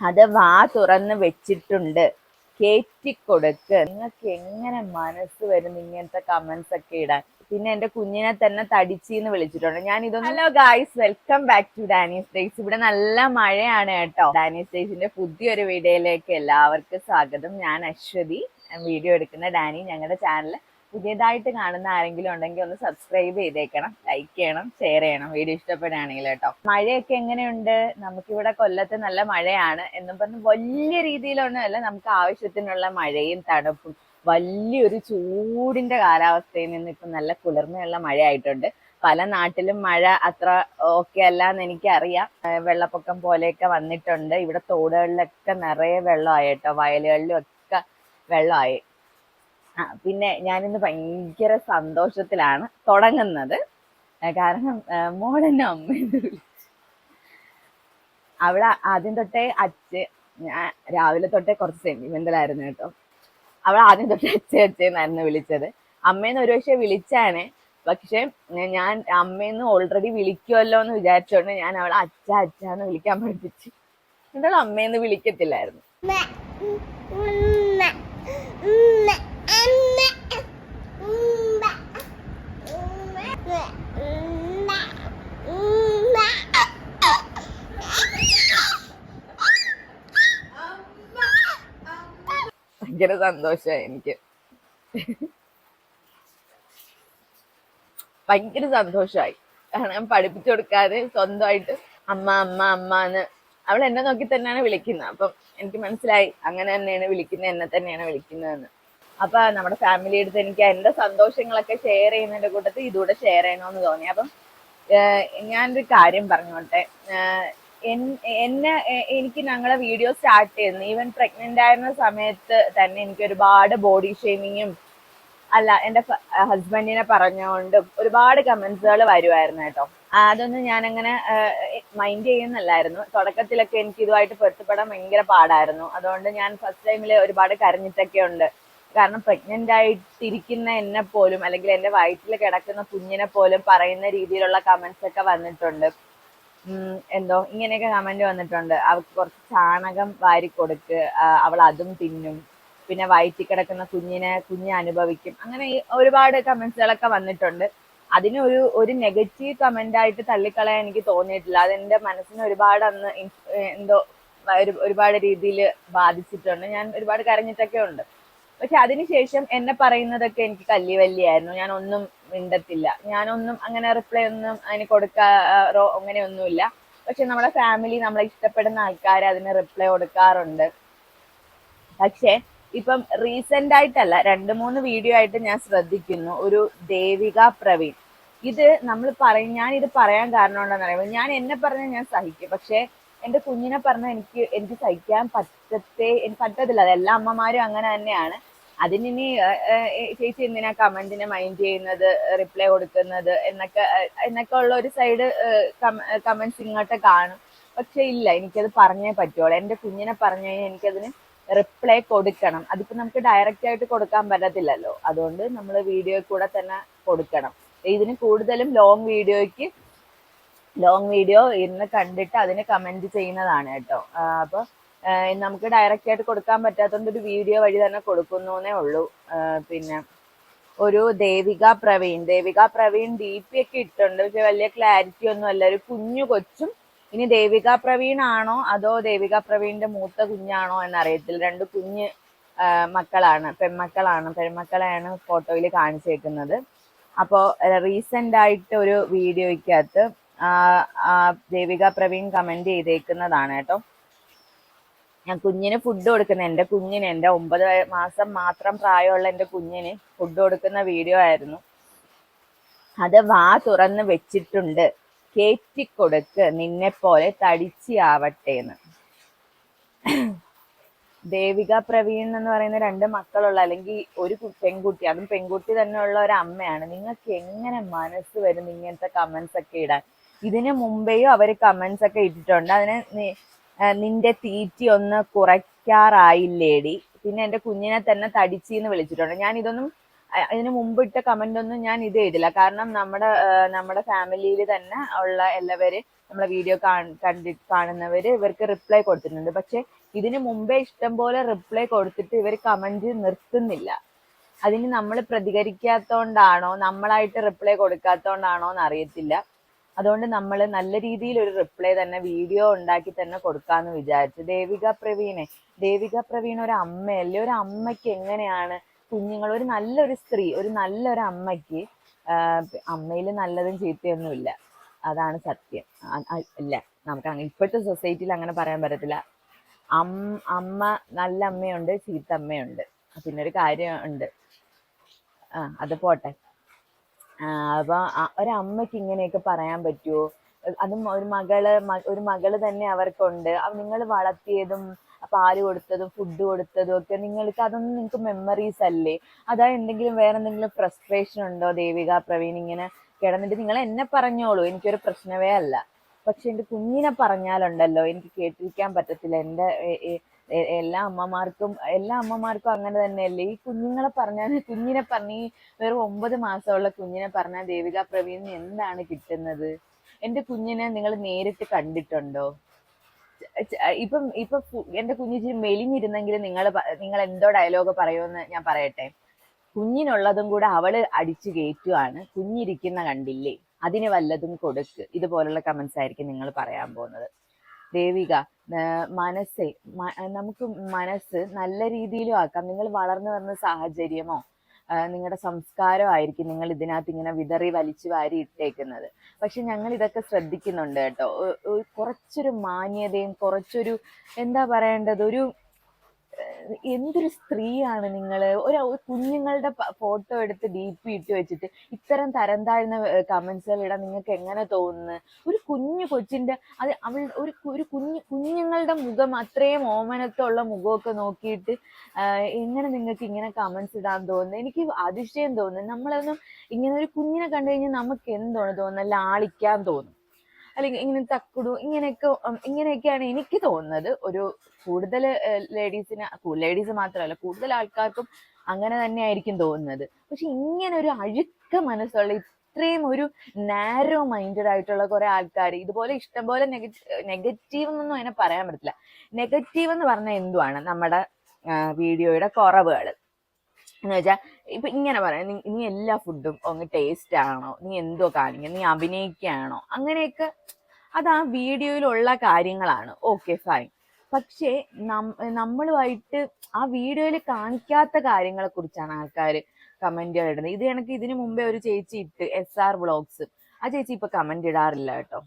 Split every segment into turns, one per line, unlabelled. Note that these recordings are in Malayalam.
അത് വാ തുറന്ന് വെച്ചിട്ടുണ്ട്. കേറ്റിക്കൊടുക്ക്. നിങ്ങൾക്ക് എങ്ങനെ മനസ്സ് വരുന്ന ഇങ്ങനത്തെ കമന്റ്സ് ഒക്കെ ഇടാൻ? പിന്നെ എന്റെ കുഞ്ഞിനെ തന്നെ തടിച്ചിന്ന് വിളിച്ചിട്ടുണ്ട്. ഞാൻ ഇതൊന്നും hello guys welcome back to Dani's days ഇവിടെ നല്ല മഴയാണ് കേട്ടോ. ഡാനീസ് ഡേയ്സിന്റെ പുതിയൊരു വീഡിയോയിലേക്ക് എല്ലാവർക്കും സ്വാഗതം. ഞാൻ അശ്വതി. വീഡിയോ എടുക്കുന്ന ഡാനി ഞങ്ങളുടെ ചാനൽ പുതിയതായിട്ട് കാണുന്ന ആരെങ്കിലും ഉണ്ടെങ്കിൽ ഒന്ന് സബ്സ്ക്രൈബ് ചെയ്തേക്കണം ലൈക്ക് ചെയ്യണം ഷെയർ ചെയ്യണം. വീഡിയോ ഇഷ്ടപ്പെടുകയാണെങ്കിൽ കേട്ടോ. മഴയൊക്കെ എങ്ങനെയുണ്ട്? നമുക്കിവിടെ കൊല്ലത്ത് നല്ല മഴയാണ് എന്നും പറഞ്ഞ് വലിയ രീതിയിലൊന്നുമല്ല നമുക്ക് ആവശ്യത്തിനുള്ള മഴയും തണുപ്പും. വലിയൊരു ചൂടിന്റെ കാലാവസ്ഥയിൽ നിന്ന് ഇപ്പം നല്ല കുളിർമയുള്ള മഴയായിട്ടുണ്ട്. പല നാട്ടിലും മഴ അത്ര ഓക്കെ അല്ല എന്ന് എനിക്കറിയാം വെള്ളപ്പൊക്കം പോലെയൊക്കെ വന്നിട്ടുണ്ട്. ഇവിടെ തോടുകളിലൊക്കെ നിറയെ വെള്ളമായി കേട്ടോ. വയലുകളിലും ഒക്കെ വെള്ളമായി. ആ പിന്നെ ഞാനിന്ന് ഭയങ്കര സന്തോഷത്തിലാണ് തുടങ്ങുന്നത് കാരണം ഏഹ് അമ്മ അവിടെ ആദ്യം തൊട്ടേ അച്ഛ ഞാൻ രാവിലെ തൊട്ടേ കുറച്ച് സെന്റിമെന്റലായിരുന്നു കേട്ടോ അവൾ ആദ്യം തൊട്ടേ അച്ഛ അച്ഛന്നായിരുന്നു വിളിച്ചത് അമ്മേന്ന് ഒരു പക്ഷേ വിളിച്ചാണ് പക്ഷെ ഞാൻ അമ്മേന്ന് ഓൾറെഡി വിളിക്കുമല്ലോ എന്ന് വിചാരിച്ചോണ്ട് ഞാൻ അവളെ അച്ഛ അച്ഛന്ന് വിളിക്കാൻ പഠിപ്പിച്ചു എന്നിട്ട് അമ്മേന്ന് വിളിക്കത്തില്ലായിരുന്നു ഭയങ്കര സന്തോഷമായി എനിക്ക്. ഭയങ്കര സന്തോഷമായി കാരണം പഠിപ്പിച്ചു കൊടുക്കാതെ സ്വന്തമായിട്ട് അമ്മ അമ്മ അമ്മ എന്ന് അവൾ എന്നെ നോക്കി തന്നെയാണ് വിളിക്കുന്നത്. അപ്പം എനിക്ക് മനസ്സിലായി അങ്ങനെ തന്നെയാണ് വിളിക്കുന്നത് എന്നെ തന്നെയാണ് വിളിക്കുന്നതെന്ന് അപ്പൊ നമ്മുടെ ഫാമിലി അടുത്ത് എനിക്ക് എന്റെ സന്തോഷങ്ങളൊക്കെ ഷെയർ ചെയ്യുന്നതിന്റെ കൂട്ടത്തിൽ ഇതുകൂടെ ഷെയർ ചെയ്യണമെന്ന് തോന്നി. അപ്പം ഞാനൊരു കാര്യം പറഞ്ഞോട്ടെ. എന്നെ എനിക്ക് ഞങ്ങളെ വീഡിയോ സ്റ്റാർട്ട് ചെയ്യുന്നു. ഈവൻ പ്രഗ്നന്റ് ആയിരുന്ന സമയത്ത് തന്നെ എനിക്ക് ഒരുപാട് ബോഡി ഷേമിങ്ങും അല്ല എന്റെ ഹസ്ബൻഡിനെ പറഞ്ഞുകൊണ്ടും ഒരുപാട് കമന്റ്സുകൾ വരുമായിരുന്നു കേട്ടോ. അതൊന്നും ഞാനങ്ങനെ മൈൻഡ് ചെയ്യുന്നല്ലായിരുന്നു. തുടക്കത്തിലൊക്കെ എനിക്ക് ഇതുമായിട്ട് പൊരുത്തപ്പെടാൻ ഭയങ്കര പാടായിരുന്നു. അതുകൊണ്ട് ഞാൻ ഫസ്റ്റ് ടൈമിൽ ഒരുപാട് കരഞ്ഞിട്ടൊക്കെ ഉണ്ട്. കാരണം പ്രഗ്നന്റ് ആയിട്ടിരിക്കുന്ന എന്നെ പോലും അല്ലെങ്കിൽ എന്റെ വയറ്റിൽ കിടക്കുന്ന കുഞ്ഞിനെ പോലും പറയുന്ന രീതിയിലുള്ള കമന്റ്സ് ഒക്കെ വന്നിട്ടുണ്ട്. എന്തോ ഇങ്ങനെയൊക്കെ കമന്റ് വന്നിട്ടുണ്ട്. അവൾക്ക് കുറച്ച് ചാണകം വാരി കൊടുക്ക് അവൾ അതും തിന്നും. പിന്നെ വയറ്റിൽ കിടക്കുന്ന കുഞ്ഞിനെ കുഞ്ഞ് അനുഭവിക്കും. അങ്ങനെ ഒരുപാട് കമന്റ്സുകളൊക്കെ വന്നിട്ടുണ്ട്. അതിന് ഒരു ഒരു നെഗറ്റീവ് കമന്റ് ആയിട്ട് തള്ളിക്കളയാൻ എനിക്ക് തോന്നിയിട്ടില്ല. അതെന്റെ മനസ്സിന് ഒരുപാട് അന്ന് എന്തോ ഒരുപാട് രീതിയിൽ ബാധിച്ചിട്ടുണ്ട്. ഞാൻ ഒരുപാട് കരഞ്ഞിട്ടൊക്കെ ഉണ്ട്. പക്ഷെ അതിനുശേഷം എന്നെ പറയുന്നതൊക്കെ എനിക്ക് കല്ലി വല്ലിയായിരുന്നു. ഞാൻ ഒന്നും മിണ്ടത്തില്ല. ഞാനൊന്നും അങ്ങനെ റിപ്ലൈ ഒന്നും അതിന് കൊടുക്കാറോ അങ്ങനെയൊന്നുമില്ല പക്ഷെ നമ്മുടെ ഫാമിലി നമ്മളെ ഇഷ്ടപ്പെടുന്ന ആൾക്കാർ അതിന് റിപ്ലൈ കൊടുക്കാറുണ്ട്. പക്ഷെ ഇപ്പം റീസെന്റ് ആയിട്ടല്ല രണ്ട് മൂന്ന് വീഡിയോ ആയിട്ട് ഞാൻ ശ്രദ്ധിക്കുന്നു. ഒരു ദേവിക പ്രവീൺ. ഇത് നമ്മൾ പറയും ഞാൻ ഇത് പറയാൻ കാരണം ഉണ്ടെന്ന് അറിയുമ്പോൾ ഞാൻ എന്നെ പറഞ്ഞാൽ ഞാൻ സഹിക്കും. പക്ഷെ എന്റെ കുഞ്ഞിനെ പറഞ്ഞാൽ എനിക്ക് എനിക്ക് സഹിക്കാൻ പറ്റത്തേ എനിക്ക് പറ്റത്തില്ല. അത് എല്ലാ അമ്മമാരും അങ്ങനെ തന്നെയാണ്. അതിനി ചേച്ചി എന്തിനാ കമന്റിനെ മൈൻഡ് ചെയ്യുന്നത് റിപ്ലൈ കൊടുക്കുന്നത് എന്നൊക്കെ എന്നൊക്കെ ഉള്ള ഒരു സൈഡ് കമന്റ്സ് ഇങ്ങോട്ട് കാണും. പക്ഷെ ഇല്ല എനിക്കത് പറഞ്ഞേ പറ്റുള്ളൂ. എന്റെ കുഞ്ഞിനെ പറഞ്ഞു കഴിഞ്ഞാൽ എനിക്കതിന് റിപ്ലൈ കൊടുക്കണം. അതിപ്പോ നമുക്ക് ഡയറക്റ്റ് ആയിട്ട് കൊടുക്കാൻ പറ്റത്തില്ലല്ലോ. അതുകൊണ്ട് നമ്മൾ വീഡിയോ കൂടെ തന്നെ കൊടുക്കണം. ഇതിന് കൂടുതലും ലോങ് വീഡിയോയ്ക്ക് ലോങ് വീഡിയോ ഇരുന്ന് കണ്ടിട്ട് അതിന് കമന്റ് ചെയ്യുന്നതാണ് കേട്ടോ. അപ്പോൾ അപ്പൊ നമുക്ക് ഡയറക്റ്റ് ആയിട്ട് കൊടുക്കാൻ പറ്റാത്തതുകൊണ്ട് ഒരു വീഡിയോ വഴി തന്നെ കൊടുക്കുന്നു ഉള്ളൂ. പിന്നെ ഒരു ദേവിക പ്രവീൺ ദേവിക പ്രവീൺ ഡി പി ഒക്കെ ഇട്ടുണ്ട് പക്ഷെ വലിയ ക്ലാരിറ്റി ഒന്നും അല്ല. ഒരു കുഞ്ഞു കൊച്ചും ഇനി ദേവിക പ്രവീൺ ആണോ അതോ ദേവിക പ്രവീണിന്റെ മൂത്ത കുഞ്ഞാണോ എന്നറിയത്തില്ല. രണ്ട് കുഞ്ഞ് മക്കളാണ് പെൺമക്കളാണ്. പെൺമക്കളെയാണ് ഫോട്ടോയിൽ കാണിച്ചേക്കുന്നത്. അപ്പോൾ റീസെന്റ് ആയിട്ട് ഒരു വീഡിയോയ്ക്കകത്ത് ദേവിക പ്രവീൺ കമന്റ് ചെയ്തേക്കുന്നതാണ് കേട്ടോ. ഞാൻ കുഞ്ഞിന് ഫുഡ് കൊടുക്കുന്ന എന്റെ കുഞ്ഞിന് എന്റെ ഒമ്പത് മാസം മാത്രം പ്രായമുള്ള എന്റെ കുഞ്ഞിന് ഫുഡ് കൊടുക്കുന്ന വീഡിയോ ആയിരുന്നു. അത് വാ തുറന്ന് വെച്ചിട്ടുണ്ട്. കേറ്റിക്കൊടുക്ക് നിന്നെ പോലെ തടിച്ചിയാവട്ടെ എന്ന് ദേവിക പ്രവീൺ എന്ന് പറയുന്ന രണ്ട് മക്കളുള്ള അല്ലെങ്കിൽ ഒരു പെൺകുട്ടി അതും പെൺകുട്ടി തന്നെ ഉള്ള ഒരു അമ്മയാണ്. നിങ്ങൾക്ക് എങ്ങനെ മനസ്സ് വരും ഇങ്ങനത്തെ കമന്റ്സ് ഒക്കെ ഇടാൻ? ഇതിന് മുമ്പേയും അവർ കമന്റ്സ് ഒക്കെ ഇട്ടിട്ടുണ്ട്. അതിന് നിന്റെ തീറ്റി ഒന്ന് കുറയ്ക്കാറായില്ലേടി. പിന്നെ എന്റെ കുഞ്ഞിനെ തന്നെ തടിച്ചീന്ന് വിളിച്ചിട്ടുണ്ട്. ഞാൻ ഇതൊന്നും ഇതിനു ഇതിന് മുമ്പ് ഇട്ട കമന്റ് ഒന്നും ഞാൻ ഇത് ചെയ്തില്ല കാരണം നമ്മുടെ നമ്മുടെ ഫാമിലിയിൽ തന്നെ ഉള്ള എല്ലാവരും നമ്മളെ വീഡിയോ കണ്ടി കാണുന്നവര് ഇവർക്ക് റിപ്ലൈ കൊടുത്തിട്ടുണ്ട്. പക്ഷെ ഇതിനു മുമ്പേ ഇഷ്ടം പോലെ റിപ്ലൈ കൊടുത്തിട്ട് ഇവർ കമന്റ് നിർത്തുന്നില്ല. അതിന് നമ്മൾ പ്രതികരിക്കാത്തോണ്ടാണോ നമ്മളായിട്ട് റിപ്ലൈ കൊടുക്കാത്തോണ്ടാണോ എന്ന് അറിയത്തില്ല. അതുകൊണ്ട് നമ്മൾ നല്ല രീതിയിൽ ഒരു റിപ്ലൈ തന്നെ വീഡിയോ ഉണ്ടാക്കി തന്നെ കൊടുക്കാന്ന് വിചാരിച്ചു. ദേവിക പ്രവീണെ ദേവിക പ്രവീൺ ഒരു അമ്മയല്ലേ ഒരു അമ്മയ്ക്ക് എങ്ങനെയാണ് കുഞ്ഞുങ്ങൾ ഒരു നല്ലൊരു സ്ത്രീ ഒരു നല്ലൊരു അമ്മയ്ക്ക് അമ്മയിൽ നല്ലതും ചീത്തയൊന്നുമില്ല. അതാണ് സത്യം. അ- അ- ഇല്ല നമുക്ക് അങ്ങനെ ഇപ്പോഴത്തെ സൊസൈറ്റിയിൽ അങ്ങനെ പറയാൻ പറ്റത്തില്ല. അമ്മ നല്ല അമ്മയുണ്ട് ചീത്ത അമ്മയുണ്ട്. പിന്നെ ഒരു കാര്യം ഉണ്ട്. ആ അത് പോട്ടെ. അപ്പൊ ഒരമ്മക്ക് ഇങ്ങനെയൊക്കെ പറയാൻ പറ്റുമോ അതും ഒരു മകൾ ഒരു മകൾ തന്നെ അവർക്കുണ്ട്. നിങ്ങൾ വളർത്തിയതും പാൽ കൊടുത്തതും ഫുഡ് കൊടുത്തതും ഒക്കെ നിങ്ങൾക്ക് അതൊന്നും നിങ്ങൾക്ക് മെമ്മറീസ് അല്ലേ? അതാ എന്തെങ്കിലും വേറെ എന്തെങ്കിലും ഫ്രസ്ട്രേഷൻ ഉണ്ടോ ദേവിക പ്രവീൺ ഇങ്ങനെ കിടന്നിട്ട്? നിങ്ങൾ എന്നെ പറഞ്ഞോളൂ എനിക്കൊരു പ്രശ്നമേ അല്ല. പക്ഷെ എന്റെ കുഞ്ഞിനെ പറഞ്ഞാലുണ്ടല്ലോ എനിക്ക് കേട്ടിരിക്കാൻ പറ്റത്തില്ല. എന്റെ എ- എ- എ- എല്ലാ അമ്മമാർക്കും എല്ലാ അമ്മമാർക്കും അങ്ങനെ തന്നെയല്ലേ? ഈ കുഞ്ഞുങ്ങളെ പറഞ്ഞാൽ കുഞ്ഞിനെ പറഞ്ഞ വെറും ഒമ്പത് മാസമുള്ള കുഞ്ഞിനെ പറഞ്ഞാൽ ദേവിക പ്രവീണിന് എന്താണ് കിട്ടുന്നത്? എന്റെ കുഞ്ഞിനെ നിങ്ങൾ നേരിട്ട് കണ്ടിട്ടുണ്ടോ? ഇപ്പം ഇപ്പൊ കു- എന്റെ കുഞ്ഞ് മെലിഞ്ഞിരുന്നെങ്കിൽ നിങ്ങൾ നിങ്ങൾ എന്തോ ഡയലോഗ് പറയുമെന്ന് ഞാൻ പറയട്ടെ. കുഞ്ഞിനുള്ളതും കൂടെ അവൾ അടിച്ചു കയറ്റുവാണ്. കുഞ്ഞിരിക്കുന്ന കണ്ടില്ലേ? അതിന് വല്ലതും കൊടുക്ക്. ഇതുപോലുള്ള കമന്റ്സ് ആയിരിക്കും നിങ്ങൾ പറയാൻ പോകുന്നത്. ദേവിക മനസ്സേ നമുക്ക് മനസ്സ് നല്ല രീതിയിലും ആക്കാം. നിങ്ങൾ വളർന്നു വരുന്ന സാഹചര്യമോ നിങ്ങളുടെ സംസ്കാരമായിരിക്കും നിങ്ങൾ ഇതിനകത്ത് ഇങ്ങനെ വിതറി വലിച്ചു വാരി ഇട്ടേക്കുന്നത്. പക്ഷെ ഞങ്ങൾ ഇതൊക്കെ ശ്രദ്ധിക്കുന്നുണ്ട് കേട്ടോ. കുറച്ചൊരു മാന്യതയും കുറച്ചൊരു എന്താ പറയേണ്ടത്? ഒരു എന്തൊരു സ്ത്രീയാണ് നിങ്ങൾ ഒരു കുഞ്ഞുങ്ങളുടെ ഫോട്ടോ എടുത്ത് ഡി പി ഇട്ട് വെച്ചിട്ട് ഇത്തരം തരം താഴ്ന്ന കമന്റ്സുകൾ ഇടാൻ നിങ്ങൾക്ക് എങ്ങനെ തോന്നുന്നു? ഒരു കുഞ്ഞു കൊച്ചിന്റെ അത് അവൾ ഒരു ഒരു കുഞ്ഞു കുഞ്ഞുങ്ങളുടെ മുഖം അത്രയും ഓമനത്തുള്ള മുഖമൊക്കെ നോക്കിയിട്ട് എങ്ങനെ നിങ്ങൾക്ക് ഇങ്ങനെ കമന്റ്സ് ഇടാൻ തോന്നുന്നു? എനിക്ക് അതിശയം തോന്നുന്നു. നമ്മളൊന്നും ഇങ്ങനെ ഒരു കുഞ്ഞിനെ കണ്ടു കഴിഞ്ഞാൽ നമുക്ക് എന്താണ് തോന്നുന്നത്? ലാളിക്കാൻ തോന്നും. അല്ലെങ്കിൽ ഇങ്ങനെ തക്കുടു ഇങ്ങനെയൊക്കെ ഇങ്ങനെയൊക്കെയാണ് എനിക്ക് തോന്നുന്നത്. ഒരു കൂടുതൽ ലേഡീസിന് ലേഡീസ് മാത്രമല്ല കൂടുതൽ ആൾക്കാർക്കും അങ്ങനെ തന്നെ ആയിരിക്കും തോന്നുന്നത്. പക്ഷെ ഇങ്ങനെ ഒരു അഴുക്ക മനസ്സുള്ള ഇത്രയും ഒരു നാരോ മൈൻഡഡ് ആയിട്ടുള്ള കുറെ ആൾക്കാർ ഇതുപോലെ ഇഷ്ടംപോലെ നെഗറ്റീവ് എന്നൊന്നും അതിനെ പറയാൻ പറ്റില്ല നെഗറ്റീവ് എന്ന് പറഞ്ഞാൽ എന്തുവാണ്? നമ്മുടെ വീഡിയോയുടെ കുറവുകൾ എന്ന് വെച്ചാൽ ഇപ്പൊ ഇങ്ങനെ പറയാം നീ എല്ലാ ഫുഡും ഒന്ന് ടേസ്റ്റ് ആണോ? നീ എന്തോ കാണിക്കുക നീ അഭിനയിക്കുകയാണോ? അങ്ങനെയൊക്കെ അത് ആ വീഡിയോയിലുള്ള കാര്യങ്ങളാണ്. ഓക്കെ ഫൈൻ പക്ഷേ നമ്മളുമായിട്ട് ആ വീഡിയോയിൽ കാണിക്കാത്ത കാര്യങ്ങളെ കുറിച്ചാണ് ആൾക്കാർ കമന്റുകൾ ഇടുന്നത്. ഇത് കണക്ക് ഇതിനു മുമ്പേ ഒരു ചേച്ചി ഇട്ട് എസ് ആർ വ്ളോഗ്സ് ആ ചേച്ചി ഇപ്പൊ കമന്റ് ഇടാറില്ല കേട്ടോ.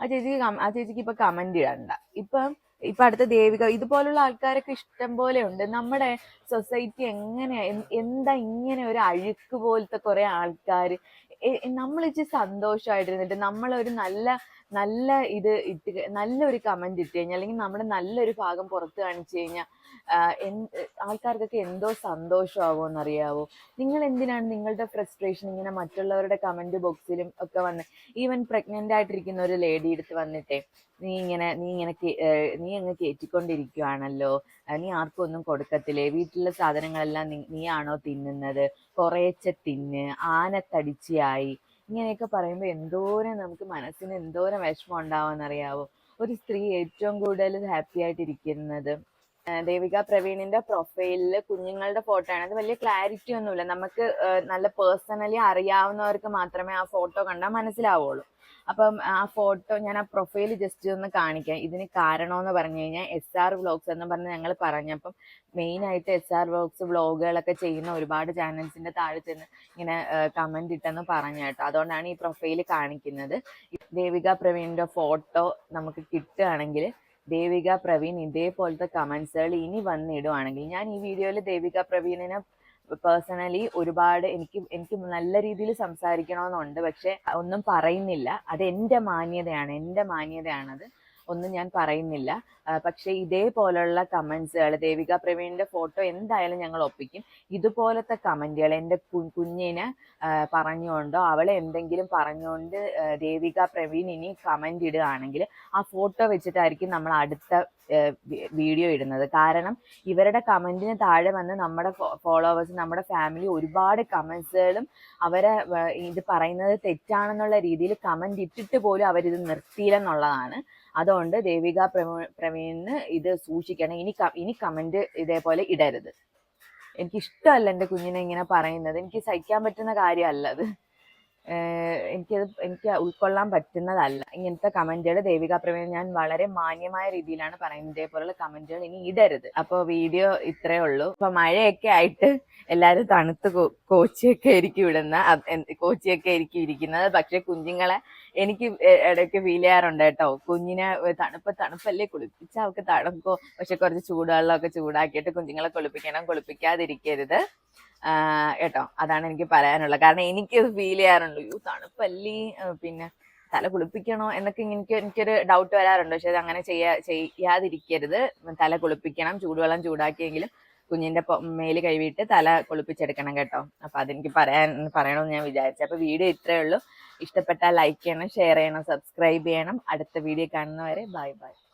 ആ ചേച്ചിക്ക് ആ ചേച്ചിക്ക് ഇപ്പൊ കമന്റ് ഇടണ്ട. ഇപ്പം ഇപ്പൊ അടുത്ത ദേവിക ഇതുപോലുള്ള ആൾക്കാരൊക്കെ ഇഷ്ടം പോലെ ഉണ്ട്. നമ്മുടെ സൊസൈറ്റി എങ്ങനെയാ എന്താ ഇങ്ങനെ ഒരു അഴുക്ക് പോലത്തെ കുറെ ആൾക്കാർ നമ്മൾ ഇച്ചിരി സന്തോഷമായിട്ടിരുന്നിട്ട് നമ്മളൊരു നല്ല നല്ല ഇത് ഇട്ട് നല്ലൊരു കമന്റ് ഇട്ട് കഴിഞ്ഞാൽ അല്ലെങ്കിൽ നമ്മുടെ നല്ലൊരു ഭാഗം പുറത്ത് കാണിച്ചു കഴിഞ്ഞാൽ ആൾക്കാർക്കൊക്കെ എന്തോ സന്തോഷമാവോ എന്നറിയാവോ നിങ്ങൾ എന്തിനാണ് നിങ്ങളുടെ ഫ്രസ്ട്രേഷൻ ഇങ്ങനെ മറ്റുള്ളവരുടെ കമന്റ് ബോക്സിലും ഒക്കെ വന്ന് ഈവൻ പ്രഗ്നന്റ് ആയിട്ടിരിക്കുന്ന ഒരു ലേഡി എടുത്ത് വന്നിട്ടേ നീ ഇങ്ങനെ നീ ഇങ്ങനെ നീ അങ്ങ് കയറ്റിക്കൊണ്ടിരിക്കുവാണല്ലോ നീ ആർക്കും ഒന്നും കൊടുക്കത്തില്ലേ വീട്ടിലെ സാധനങ്ങളെല്ലാം നീയാണോ തിന്നുന്നത്? കുറേച്ച തിന്ന് ആനത്തടിച്ചിയായി ഇങ്ങനെയൊക്കെ പറയുമ്പോൾ എന്തോരം നമുക്ക് മനസ്സിന് എന്തോരം വിഷമം ഉണ്ടാവുമെന്നറിയാവോ? ഒരു സ്ത്രീ ഏറ്റവും കൂടുതൽ ഹാപ്പി ആയിട്ടിരിക്കുന്നത്. ദേവിക പ്രവീണിന്റെ പ്രൊഫൈലിൽ കുഞ്ഞുങ്ങളുടെ ഫോട്ടോ ആണ്. അത് വലിയ ക്ലാരിറ്റി ഒന്നുമില്ല. നമുക്ക് നല്ല പേഴ്സണലി അറിയാവുന്നവർക്ക് മാത്രമേ ആ ഫോട്ടോ കണ്ടാൽ മനസ്സിലാവുള്ളൂ. അപ്പം ആ ഫോട്ടോ ഞാൻ ആ പ്രൊഫൈൽ ജസ്റ്റ് ഒന്ന് കാണിക്കാം. ഇതിന് കാരണമെന്ന് പറഞ്ഞു കഴിഞ്ഞാൽ എസ് ആർ വ്ളോഗ്സ് എന്ന് പറഞ്ഞ് ഞങ്ങൾ പറഞ്ഞപ്പം മെയിൻ ആയിട്ട് എസ് ആർ വ്ളോഗ്സ് വ്ളോഗുകളൊക്കെ ചെയ്യുന്ന ഒരുപാട് ചാനൽസിന്റെ താഴെ ചെന്ന് ഇങ്ങനെ കമന്റ് ഇട്ടെന്ന് പറഞ്ഞു കേട്ടോ. അതുകൊണ്ടാണ് ഈ പ്രൊഫൈൽ കാണിക്കുന്നത്. ദേവിക പ്രവീണിന്റെ ഫോട്ടോ നമുക്ക് കിട്ടുകയാണെങ്കിൽ ദേവിക പ്രവീൺ ഇതേപോലത്തെ കമന്റ്സുകൾ ഇനി വന്നിടുവാണെങ്കിൽ ഞാൻ ഈ വീഡിയോയിൽ ദേവിക പ്രവീണിനെ പേഴ്സണലി ഒരുപാട് എനിക്ക് എനിക്ക് നല്ല രീതിയിൽ സംസാരിക്കണമെന്നുണ്ട്. പക്ഷെ ഒന്നും പറയുന്നില്ല. അത് എന്റെ മാന്യതയാണ്. എന്റെ മാന്യതയാണത്. ഒന്നും ഞാൻ പറയുന്നില്ല. പക്ഷേ ഇതേപോലുള്ള കമൻസുകൾ ദേവിക പ്രവീണിന്റെ ഫോട്ടോ എന്തായാലും ഞങ്ങൾ ഒപ്പിക്കും. ഇതുപോലത്തെ കമന്റുകൾ എന്റെ കുഞ്ഞിനെ പറഞ്ഞുകൊണ്ടോ അവളെ എന്തെങ്കിലും പറഞ്ഞുകൊണ്ട് ദേവിക പ്രവീൺ ഇനി കമന്റ് ഇടുകയാണെങ്കിൽ ആ ഫോട്ടോ വെച്ചിട്ടായിരിക്കും നമ്മൾ അടുത്ത വീഡിയോ ഇടുന്നത്. കാരണം ഇവരുടെ കമന്റിന് താഴെ വന്ന് നമ്മുടെ ഫോളോവേഴ്സ് നമ്മുടെ ഫാമിലി ഒരുപാട് കമൻസുകളും അവരെ ഇത് പറയുന്നത് തെറ്റാണെന്നുള്ള രീതിയിൽ കമന്റ് ഇട്ടിട്ട് പോലും അവരിത് നിർത്തിയില്ലെന്നുള്ളതാണ്. അതുകൊണ്ട് ദേവിക പ്രവീ- പ്രവീണിന് ഇത് സൂക്ഷിക്കണം. ഇനി ഇനി കമന്റ് ഇതേപോലെ ഇടരുത്. എനിക്ക് ഇഷ്ടമല്ല എന്റെ കുഞ്ഞിനെ ഇങ്ങനെ പറയുന്നത്. എനിക്ക് സഹിക്കാൻ പറ്റുന്ന കാര്യമല്ല അത്. എനിക്കത് എനിക്ക് ഉൾക്കൊള്ളാൻ പറ്റുന്നതല്ല. ഇങ്ങനത്തെ കമന്റുകൾ ദേവിക പ്രവീൺ ഞാൻ വളരെ മാന്യമായ രീതിയിലാണ് പറയുന്നത്. ഇതേപോലുള്ള കമന്റുകൾ ഇനി ഇടരുത്. അപ്പോൾ വീഡിയോ ഇത്രേ ഉള്ളൂ. ഇപ്പൊ മഴയൊക്കെ ആയിട്ട് എല്ലാവരും തണുത്ത് കോച്ചിയൊക്കെ ആയിരിക്കും ഇടുന്ന കോച്ചിയൊക്കെ ആയിരിക്കും ഇരിക്കുന്നത്. പക്ഷെ കുഞ്ഞുങ്ങളെ എനിക്ക് ഇടയ്ക്ക് ഫീൽ ചെയ്യാറുണ്ട് കേട്ടോ. കുഞ്ഞിനെ തണുപ്പ് തണുപ്പല്ലേ കുളിപ്പിച്ചാൽ അവൾക്ക് തണുക്കോ? പക്ഷെ കുറച്ച് ചൂടുവെള്ളമൊക്കെ ചൂടാക്കിയിട്ട് കുഞ്ഞുങ്ങളെ കുളിപ്പിക്കണം കുളിപ്പിക്കാതിരിക്കരുത്. കേട്ടോ. അതാണ് എനിക്ക് പറയാനുള്ളത്. കാരണം എനിക്ക് ഫീൽ ചെയ്യാറുണ്ട്. യു തണുപ്പല്ലേ പിന്നെ തല കുളിപ്പിക്കണോ? എന്നൊക്കെ എനിക്ക് എനിക്കൊരു ഡൗട്ട് വരാറുണ്ട്. പക്ഷെ അത് അങ്ങനെ ചെയ്യാ ചെയ്യാതിരിക്കരുത്. തല കുളിപ്പിക്കണം ചൂടുവെള്ളം ചൂടാക്കിയെങ്കിലും കുഞ്ഞിന്റെ മേൽ കഴുകിയിട്ട് തല കുളിപ്പിച്ചെടുക്കണം കേട്ടോ. അപ്പൊ അതെനിക്ക് പറയാൻ പറയണമെന്ന് ഞാൻ വിചാരിച്ചു. അപ്പൊ വീഡിയോ ഇത്രയേ ഉള്ളൂ. ഇഷ്ടപ്പെട്ടാൽ ലൈക്ക് ചെയ്യണം ഷെയർ ചെയ്യണം സബ്സ്ക്രൈബ് ചെയ്യണം. അടുത്ത വീഡിയോ കാണുന്നവരെ ബൈ ബൈ